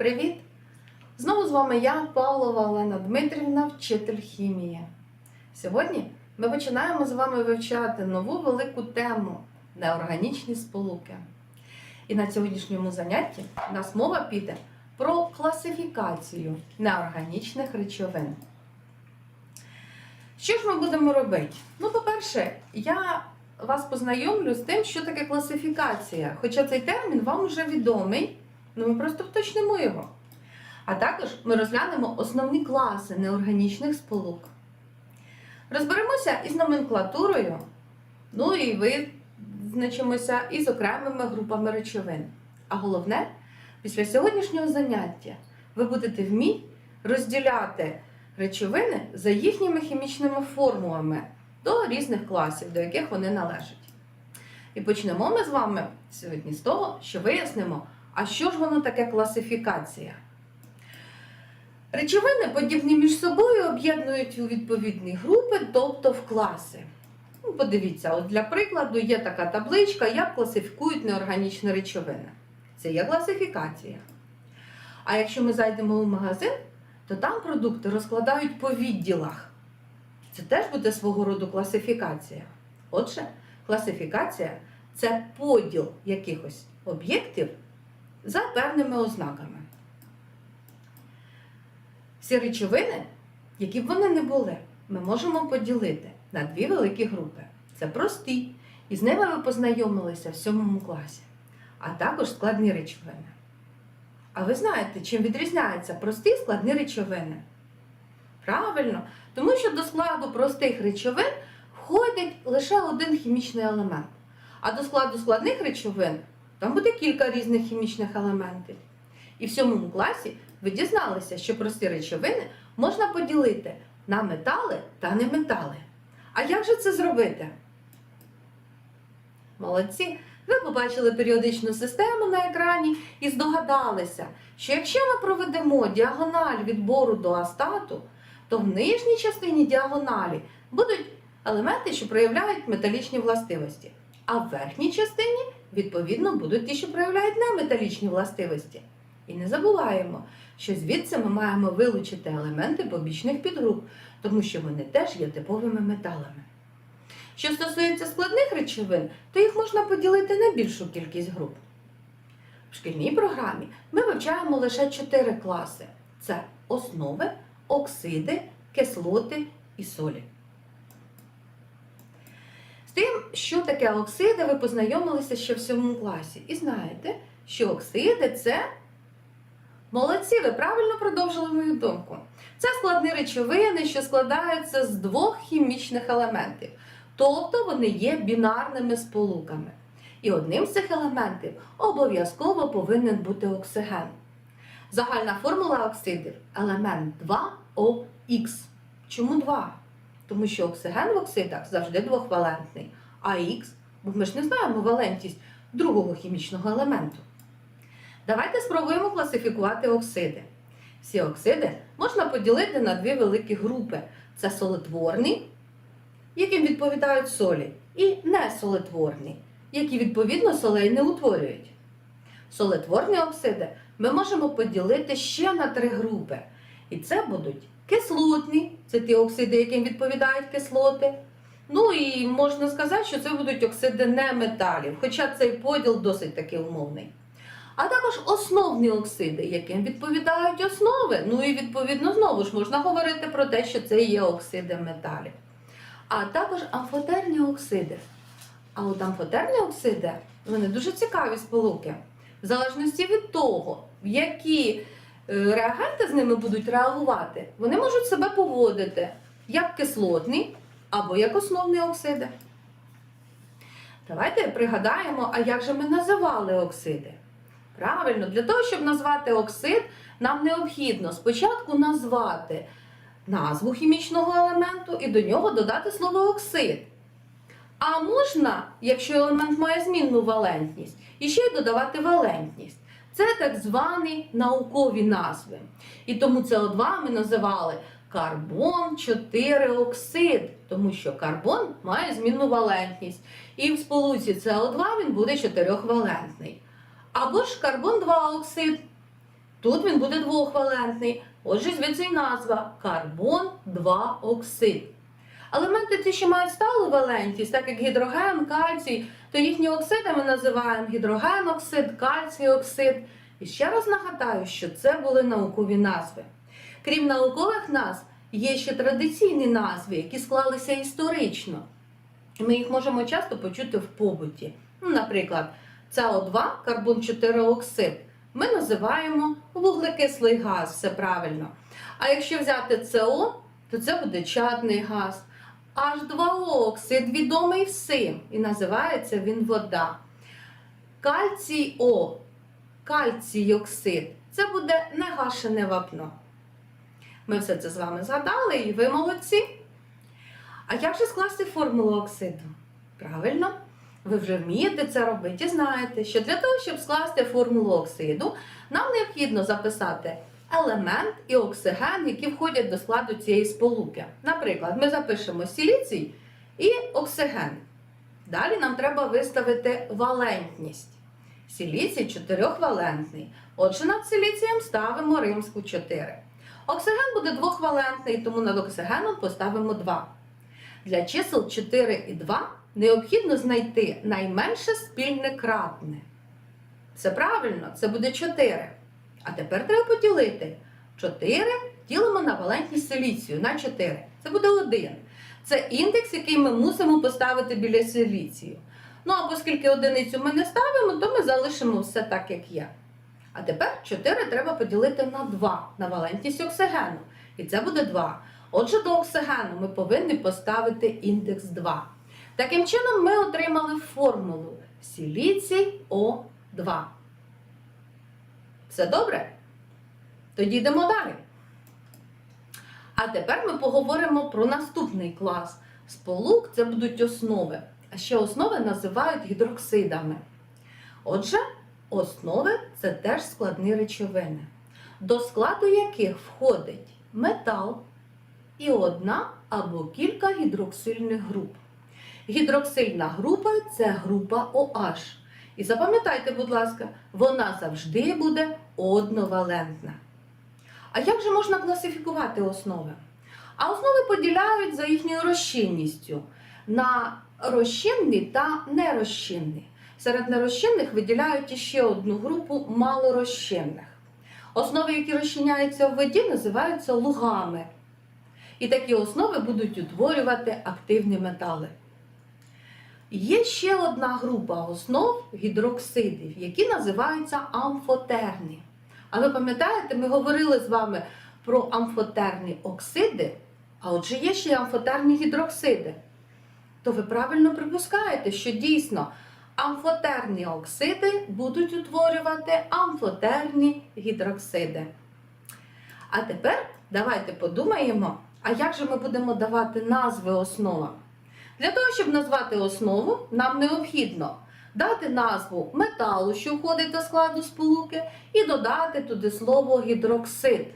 Привіт! Знову з вами я, Павлова Олена Дмитрівна, вчитель хімії. Сьогодні ми починаємо з вами вивчати нову велику тему неорганічні сполуки. І на сьогоднішньому занятті у нас мова піде про класифікацію неорганічних речовин. Що ж ми будемо робити? Ну, по-перше, я вас познайомлю з тим, що таке класифікація. Хоча цей термін вам вже відомий, ну ми просто вточнимо його. А також ми розглянемо основні класи неорганічних сполук. Розберемося із номенклатурою, ну і визначимося із окремими групами речовин. А головне, після сьогоднішнього заняття ви будете вміти розділяти речовини за їхніми хімічними формулами до різних класів, до яких вони належать. І почнемо ми з вами сьогодні з того, що вияснимо, а що ж воно таке класифікація. Речовини, подібні між собою, об'єднують у відповідні групи, тобто в класи. Ну, Подивіться, от для прикладу є така табличка, як класифікують неорганічні речовини. Це є класифікація. А якщо ми зайдемо в магазин, то там продукти розкладають по відділах. Це теж буде свого роду класифікація. Отже, класифікація це поділ якихось об'єктів за певними ознаками. Всі речовини, які б вони не були, ми можемо поділити на дві великі групи. Це прості, і з ними ви познайомилися в сьомому класі, а також складні речовини. А ви знаєте, чим відрізняються прості складні речовини? Правильно, тому що до складу простих речовин входить лише один хімічний елемент. А до складу складних речовин там буде кілька різних хімічних елементів. І в сьомому класі ви дізналися, що прості речовини можна поділити на метали та неметали. А як же це зробити? Молодці! Ви побачили періодичну систему на екрані і здогадалися, що якщо ми проведемо діагональ від бору до астату, то в нижній частині діагоналі будуть елементи, що проявляють металічні властивості, а в верхній частині, відповідно, будуть ті, що проявляють неметалічні властивості. І не забуваємо, що звідси ми маємо вилучити елементи побічних підгруп, тому що вони теж є типовими металами. Що стосується складних речовин, то їх можна поділити на більшу кількість груп. В шкільній програмі ми вивчаємо лише чотири класи: це основи, оксиди, кислоти і солі. З тим, що таке оксиди, ви познайомилися ще в сьомому класі. І знаєте, що оксиди це молодці, ви правильно продовжили мою думку. Це складні речовини, що складаються з двох хімічних елементів. Тобто вони є бінарними сполуками. І одним з цих елементів обов'язково повинен бути оксиген. Загальна формула оксидів елемент 2ОХ. Чому 2? Тому що оксиген в оксидах завжди двохвалентний, а Х, бо ми ж не знаємо валентність другого хімічного елементу. Давайте спробуємо класифікувати оксиди. Всі оксиди можна поділити на дві великі групи: це солитворні яким відповідають солі, і несолитворні, які відповідно солей не утворюють. Солитворні оксиди ми можемо поділити ще на три групи. І це будуть кислотні, це ті оксиди, яким відповідають кислоти. Ну і можна сказати, що це будуть оксиди неметалів, хоча цей поділ досить таки умовний. А також основні оксиди, яким відповідають основи. Ну і відповідно знову ж можна говорити про те, що це є оксиди металів а також амфотерні оксиди. А от амфотерні оксиди вони дуже цікаві сполуки. В залежності від того, в які реагенти з ними будуть реагувати, вони можуть себе поводити як кислотні або як основні оксиди. Давайте пригадаємо, а як же ми називали оксиди. Правильно, для того, щоб назвати оксид, нам необхідно спочатку назвати назву хімічного елементу і до нього додати слово оксид. А можна, якщо елемент має змінну валентність, іще й додавати валентність. Це так звані наукові назви. І тому СО2 ми називали карбон 4 оксид, тому що карбон має змінну валентність. І в сполуці СО2 він буде 4-валентний. Або ж карбон 2 оксид. Тут він буде двохвалентний. Отже, звідси й назва карбон 2 оксид. Елементи ті, що мають сталу валентність, так як гідроген, кальцій, то їхні оксиди ми називаємо гідрогеноксид, кальцій-оксид. І ще раз нагадаю, що це були наукові назви. Крім наукових назв, є ще традиційні назви, які склалися історично. Ми їх можемо часто почути в побуті. Ну, наприклад, СО2, карбон 4 оксид, ми називаємо вуглекислий газ, все правильно. А якщо взяти СО, то це буде чадний газ. H2O оксид відомий всім і називається він вода. Кальцій О, кальцій оксид це буде негашене вапно. Ми все це з вами згадали, і ви молодці. А як же скласти формулу оксиду? Правильно, ви вже вмієте це робити і знаєте, що для того, щоб скласти формулу оксиду, нам необхідно записати елемент і оксиген, які входять до складу цієї сполуки. Наприклад, ми запишемо сіліцій і оксиген. Далі нам треба виставити валентність. Сіліцій чотирьохвалентний. Отже, над силіцієм ставимо римську 4. Оксиген буде двохвалентний, тому над оксигеном поставимо 2. Для чисел 4 і 2 необхідно знайти найменше спільне кратне. Це правильно, це буде 4. А тепер треба поділити. 4 ділимо на валентність силіцію на 4. Це буде 1. Це індекс, який ми мусимо поставити біля силіцію. Ну а оскільки одиницю ми не ставимо, то ми залишимо все так, як є. А тепер 4 треба поділити на 2 на валентність оксигену. І це буде 2. Отже, до оксигену ми повинні поставити індекс 2. Таким чином, ми отримали формулу сіліцій О2. Все добре? Тоді йдемо далі. А тепер ми поговоримо про наступний клас. Сполук це будуть основи. А ще основи називають гідроксидами. Отже, основи це теж складні речовини, до складу яких входить метал і одна або кілька гідроксильних груп. Гідроксильна група це група OH. І запам'ятайте, будь ласка, вона завжди буде одновалентна. А як же можна класифікувати основи? А основи поділяють за їхньою розчинністю на розчинні та нерозчинні. Серед нерозчинних виділяють іще одну групу малорозчинних. Основи, які розчиняються в воді, називаються лугами. І такі основи будуть утворювати активні метали. Є ще одна група основ гідроксидів, які називаються амфотерні. А ви пам'ятаєте, ми говорили з вами про амфотерні оксиди, а отже є ще й амфотерні гідроксиди. То ви правильно припускаєте, що дійсно амфотерні оксиди будуть утворювати амфотерні гідроксиди. А тепер давайте подумаємо, а як же ми будемо давати назви основам? Для того, щоб назвати основу, нам необхідно дати назву металу, що входить до складу сполуки, і додати туди слово гідроксид.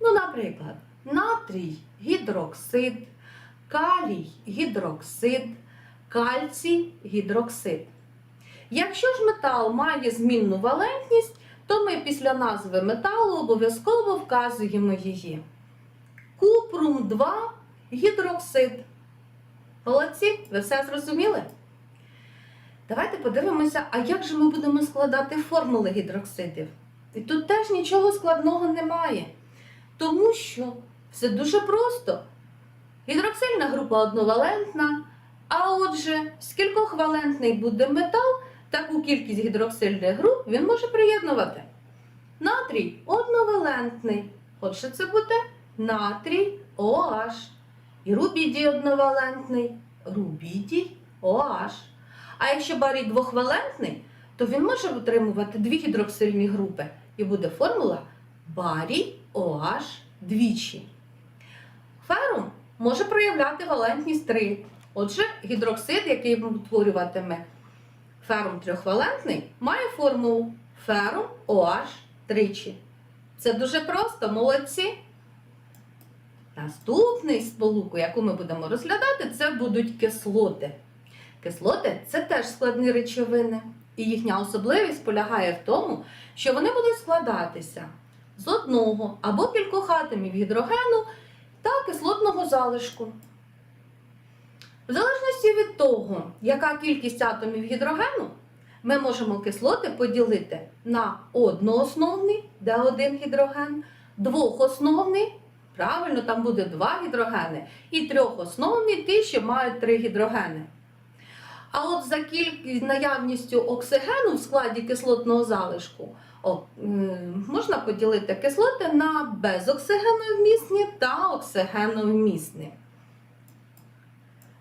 Ну, наприклад, натрій гідроксид, калій гідроксид, кальцій гідроксид. Якщо ж метал має змінну валентність, то ми після назви металу обов'язково вказуємо її. Купрум 2 гідроксид. Молодці, ви все зрозуміли? Давайте подивимося, а як же ми будемо складати формули гідроксидів. І тут теж нічого складного немає. Тому що все дуже просто. Гідроксильна група одновалентна, а отже, скількох валентний буде метал, таку кількість гідроксильних груп він може приєднувати. Натрій одновалентний. Отже, це буде натрій OH. І рубідій одновалентний, рубідій OH. А якщо барій двохвалентний, то він може утримувати дві гідроксильні групи. І буде формула барій OH двічі. Ферум може проявляти валентність 3. Отже, гідроксид, який утворюватиме ферум трьохвалентний, має формулу ферум OH тричі. Це дуже просто, молодці. Наступний сполуку, яку ми будемо розглядати, це будуть кислоти. Кислоти це теж складні речовини, і їхня особливість полягає в тому, що вони будуть складатися з одного або кількох атомів гідрогену та кислотного залишку. В залежності від того, яка кількість атомів гідрогену, ми можемо кислоти поділити на одноосновний, де один гідроген, двохосновний, правильно, там буде два гідрогени, і трьох трьохосновний, ті, що мають три гідрогени. А от за кількість наявністю оксигену в складі кислотного залишку о, можна поділити кислоти на безоксигеновмісні та оксигеновмісні.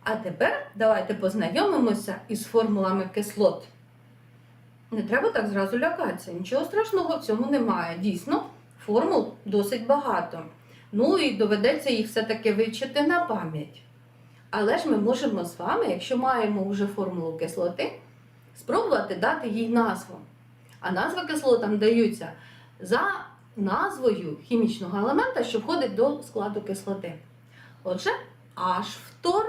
А тепер давайте познайомимося із формулами кислот. Не треба так зразу лякатися, нічого страшного в цьому немає. Дійсно, формул досить багато. Ну і доведеться їх все-таки вивчити на пам'ять. Але ж ми можемо з вами, якщо маємо вже формулу кислоти, спробувати дати їй назву. А назви кислотам даються за назвою хімічного елемента, що входить до складу кислоти. Отже, H-фтор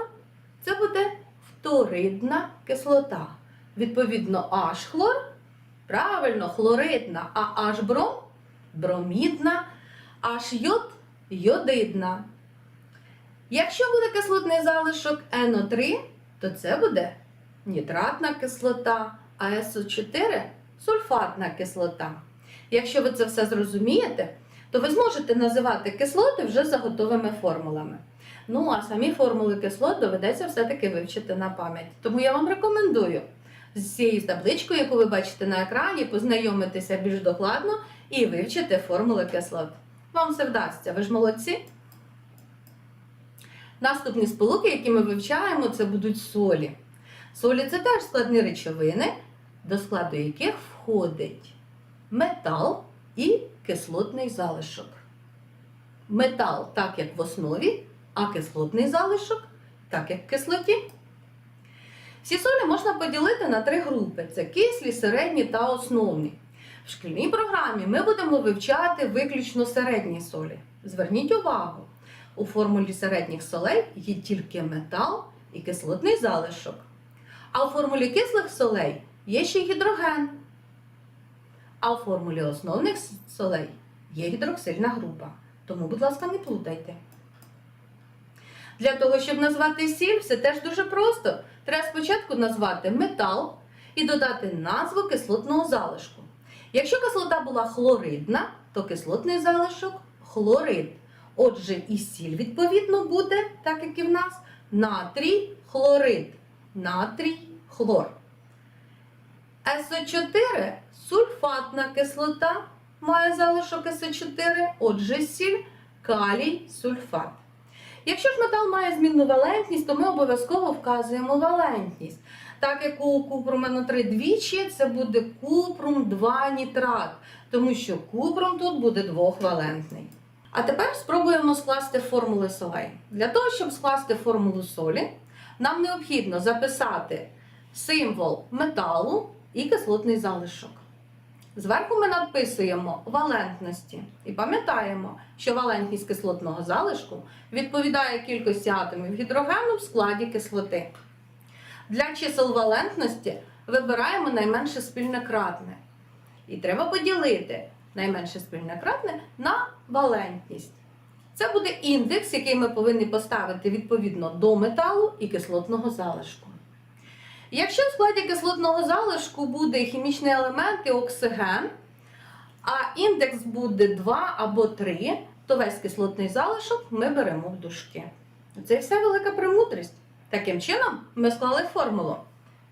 це буде фторидна кислота. Відповідно, H-хлор, правильно, хлоридна, а H-бром бромідна, H-йод йодидна. Якщо буде кислотний залишок NO3, то це буде нітратна кислота, а СО4 сульфатна кислота. Якщо ви це все зрозумієте, то ви зможете називати кислоти вже за готовими формулами. Ну, а самі формули кислот доведеться все-таки вивчити на пам'ять. Тому я вам рекомендую з цією табличкою, яку ви бачите на екрані, познайомитися більш докладно і вивчити формули кислот. Вам все вдасться, ви ж молодці. Наступні сполуки, які ми вивчаємо, це будуть солі. Солі це теж складні речовини, до складу яких входить метал і кислотний залишок. Метал так, як в основі, а кислотний залишок так, як в кислоті. Всі солі можна поділити на три групи: це кислі, середні та основні. В шкільній програмі ми будемо вивчати виключно середні солі. Зверніть увагу, у формулі середніх солей є тільки метал і кислотний залишок. А у формулі кислих солей є ще гідроген. А у формулі основних солей є гідроксильна група. Тому, будь ласка, не плутайте. Для того, щоб назвати сіль, все теж дуже просто. Треба спочатку назвати метал і додати назву кислотного залишку. Якщо кислота була хлоридна, то кислотний залишок хлорид. Отже, і сіль, відповідно, буде, так як і в нас, натрій хлорид. Натрій хлор. СО4 сульфатна кислота має залишок СО4, отже, сіль калій сульфат. Якщо ж метал має змінну валентність, то ми обов'язково вказуємо валентність. Так як у купрум НО3 двічі, це буде купрум 2 нітрат, тому що купрум тут буде двохвалентний. А тепер спробуємо скласти формули солей. Для того, щоб скласти формулу солі, нам необхідно записати символ металу і кислотний залишок. Зверху ми надписуємо валентності і пам'ятаємо, що валентність кислотного залишку відповідає кількості атомів гідрогену в складі кислоти. Для чисел валентності вибираємо найменше спільне кратне. І треба поділити найменше спільне кратне на валентність. Це буде індекс, який ми повинні поставити відповідно до металу і кислотного залишку. Якщо в складі кислотного залишку буде хімічний елемент і оксиген, а індекс буде 2 або 3, то весь кислотний залишок ми беремо в дужки. Це вся велика премудрість. Таким чином, ми склали формулу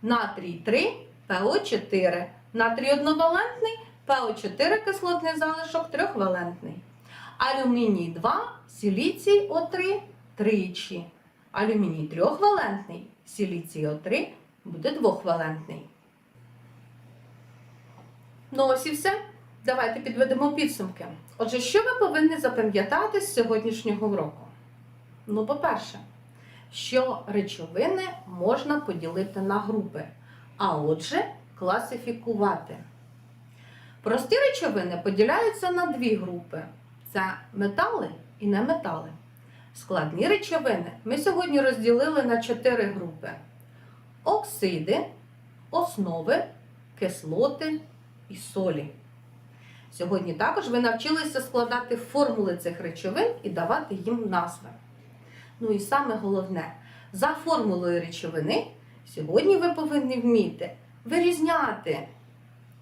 натрій 3, ПО4. Натрій одновалентний, ПО4 кислотний залишок трьохвалентний. Алюміній 2, сіліцій О3 тричі. Алюміній трьохвалентний, сіліцій О3 буде двохвалентний. Ну ось і все. Давайте підведемо підсумки. Отже, що ви повинні запам'ятати з сьогоднішнього уроку? Ну, по-перше, що речовини можна поділити на групи, а отже, класифікувати. Прості речовини поділяються на дві групи: це метали і неметали. Складні речовини ми сьогодні розділили на чотири групи: оксиди, основи, кислоти і солі. Сьогодні також ви навчилися складати формули цих речовин і давати їм назви. Ну і саме головне, за формулою речовини сьогодні ви повинні вміти вирізняти,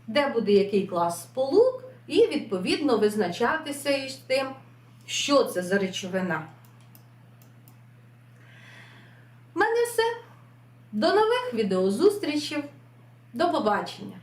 де буде який клас сполук, і відповідно визначатися із тим, що це за речовина. У мене все. До нових відеозустрічей. До побачення!